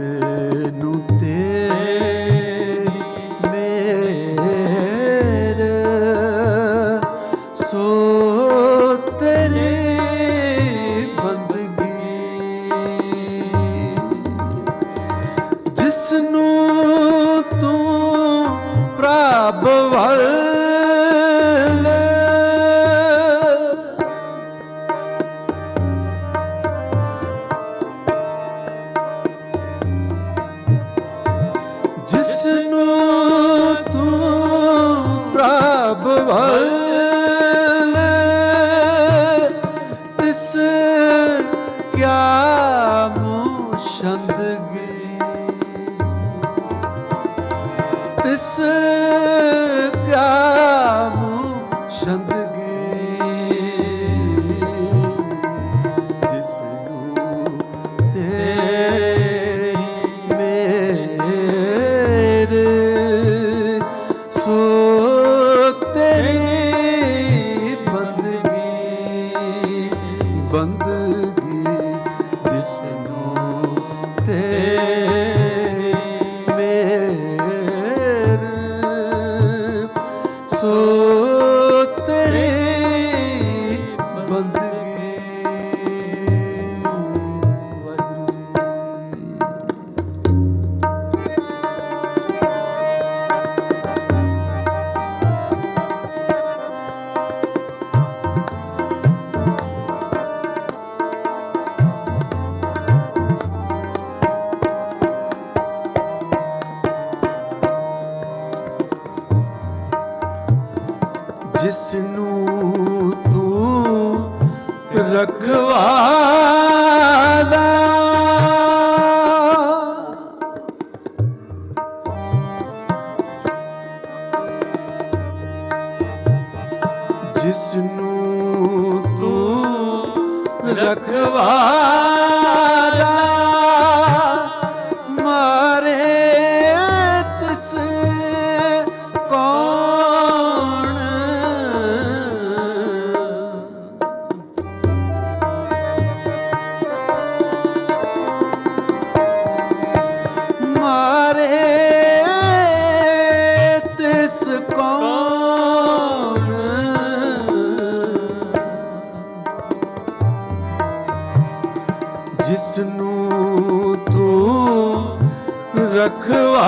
você tem. sou. ਜਿਸ ਨੂੰ ਤੂੰ ਰਖਵਾਲਾ। ਜਿਸ ਨੂੰ ਤੂੰ ਰਖਵਾਲਾ। ਜਿਸ ਨੂੰ ਤੂੰ ਰਖਵਾ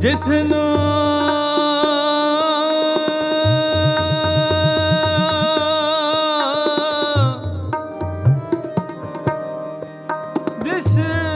ਜਿਸ ਨੂੰ This is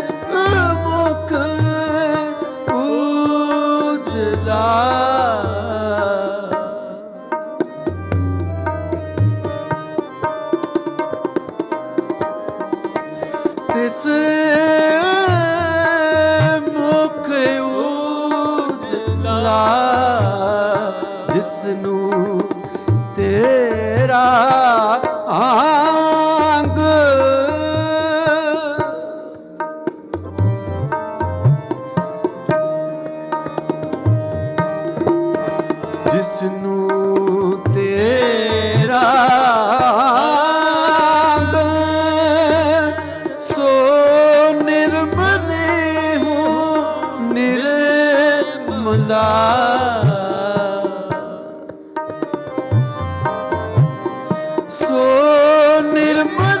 সোনের মা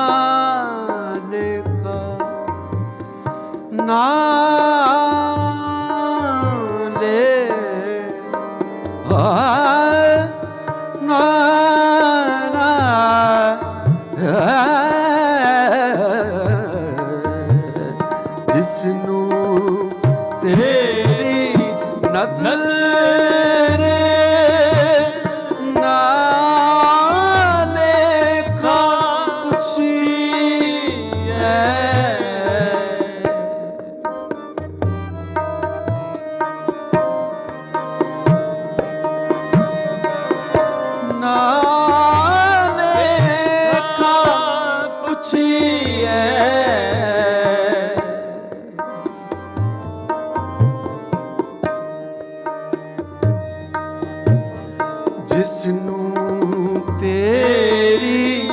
ਜਿਸ ਨੂੰ ਤੇਰੀ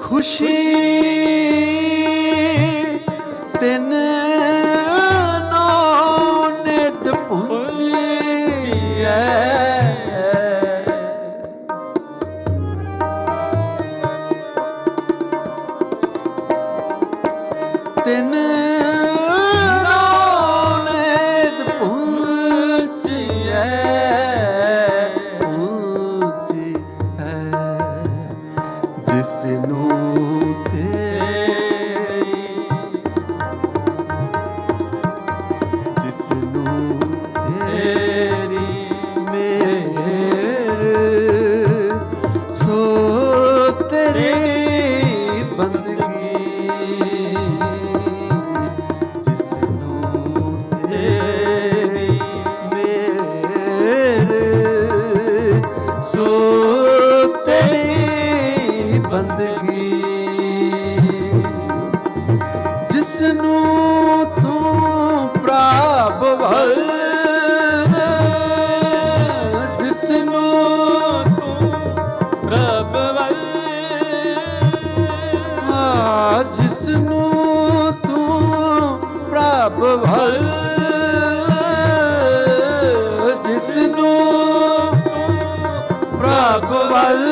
ਖੁਸ਼ੀ パル